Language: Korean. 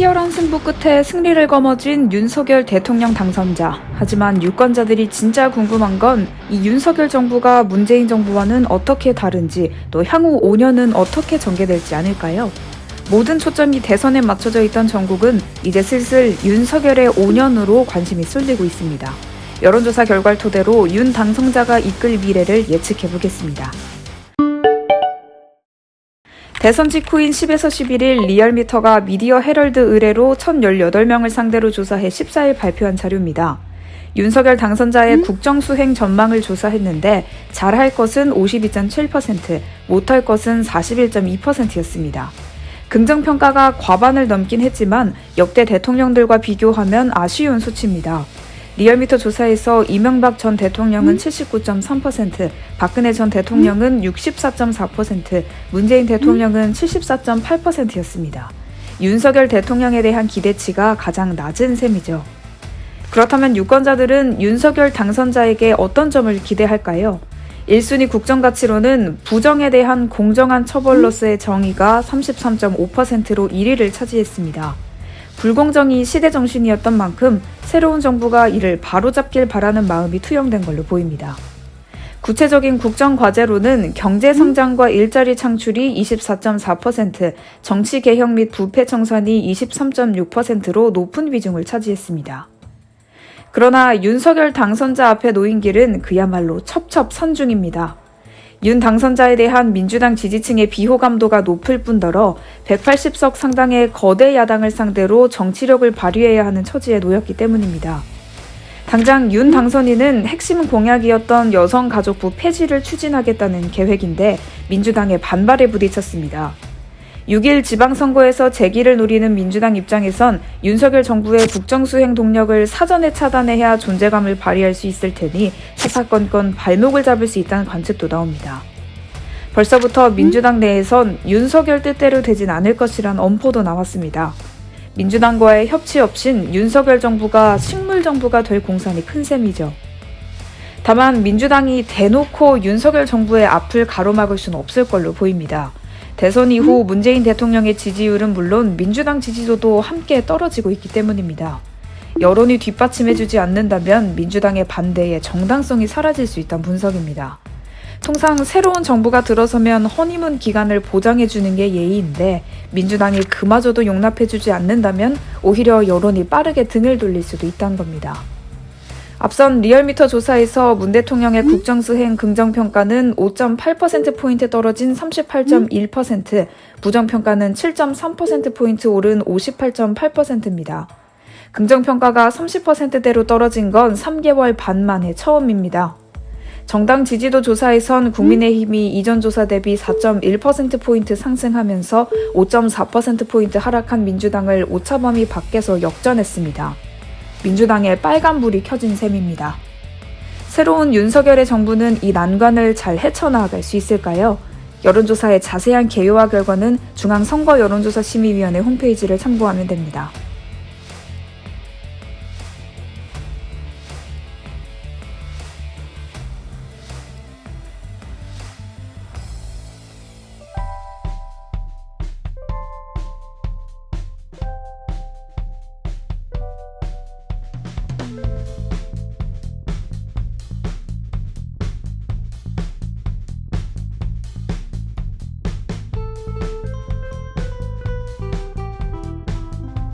치열한 승부 끝에 승리를 거머쥔 윤석열 대통령 당선자. 하지만 유권자들이 진짜 궁금한 건 이 윤석열 정부가 문재인 정부와는 어떻게 다른지 또 향후 5년은 어떻게 전개될지 아닐까요? 모든 초점이 대선에 맞춰져 있던 전국은 이제 슬슬 윤석열의 5년으로 관심이 쏠리고 있습니다. 여론조사 결과를 토대로 윤 당선자가 이끌 미래를 예측해 보겠습니다. 대선 직후인 10에서 11일 리얼미터가 미디어 헤럴드 의뢰로 1,018명을 상대로 조사해 14일 발표한 자료입니다. 윤석열 당선자의 국정수행 전망을 조사했는데 잘할 것은 52.7%, 못할 것은 41.2%였습니다. 긍정평가가 과반을 넘긴 했지만 역대 대통령들과 비교하면 아쉬운 수치입니다. 리얼미터 조사에서 이명박 전 대통령은 79.3%, 박근혜 전 대통령은 64.4%, 문재인 대통령은 74.8%였습니다. 윤석열 대통령에 대한 기대치가 가장 낮은 셈이죠. 그렇다면 유권자들은 윤석열 당선자에게 어떤 점을 기대할까요? 1순위 국정가치로는 부정에 대한 공정한 처벌로서의 정의가 33.5%로 1위를 차지했습니다. 불공정이 시대 정신이었던 만큼 새로운 정부가 이를 바로잡길 바라는 마음이 투영된 걸로 보입니다. 구체적인 국정 과제로는 경제 성장과 일자리 창출이 24.4%, 정치 개혁 및 부패 청산이 23.6%로 높은 비중을 차지했습니다. 그러나 윤석열 당선자 앞에 놓인 길은 그야말로 첩첩선중입니다. 윤 당선자에 대한 민주당 지지층의 비호감도가 높을 뿐더러 180석 상당의 거대 야당을 상대로 정치력을 발휘해야 하는 처지에 놓였기 때문입니다. 당장 윤 당선인은 핵심 공약이었던 여성가족부 폐지를 추진하겠다는 계획인데 민주당의 반발에 부딪혔습니다. 6일 지방선거에서 재기를 노리는 민주당 입장에선 윤석열 정부의 국정수행 동력을 사전에 차단해야 존재감을 발휘할 수 있을 테니 사사건건 발목을 잡을 수 있다는 관측도 나옵니다. 벌써부터 민주당 내에선 윤석열 뜻대로 되진 않을 것이란 엄포도 나왔습니다. 민주당과의 협치 없인 윤석열 정부가 식물 정부가 될 공산이 큰 셈이죠. 다만 민주당이 대놓고 윤석열 정부의 앞을 가로막을 수는 없을 걸로 보입니다. 대선 이후 문재인 대통령의 지지율은 물론 민주당 지지도도 함께 떨어지고 있기 때문입니다. 여론이 뒷받침해주지 않는다면 민주당의 반대에 정당성이 사라질 수 있다는 분석입니다. 통상 새로운 정부가 들어서면 허니문 기간을 보장해주는 게 예의인데 민주당이 그마저도 용납해주지 않는다면 오히려 여론이 빠르게 등을 돌릴 수도 있다는 겁니다. 앞선 리얼미터 조사에서 문 대통령의 국정수행 긍정평가는 5.8%포인트 떨어진 38.1%, 부정평가는 7.3%포인트 오른 58.8%입니다. 긍정평가가 30%대로 떨어진 건 3개월 반 만에 처음입니다. 정당 지지도 조사에선 국민의힘이 이전 조사 대비 4.1%포인트 상승하면서 5.4%포인트 하락한 민주당을 오차범위 밖에서 역전했습니다. 민주당의 빨간불이 켜진 셈입니다. 새로운 윤석열의 정부는 이 난관을 잘 헤쳐나갈 수 있을까요? 여론조사의 자세한 개요와 결과는 중앙선거여론조사심의위원회 홈페이지를 참고하면 됩니다.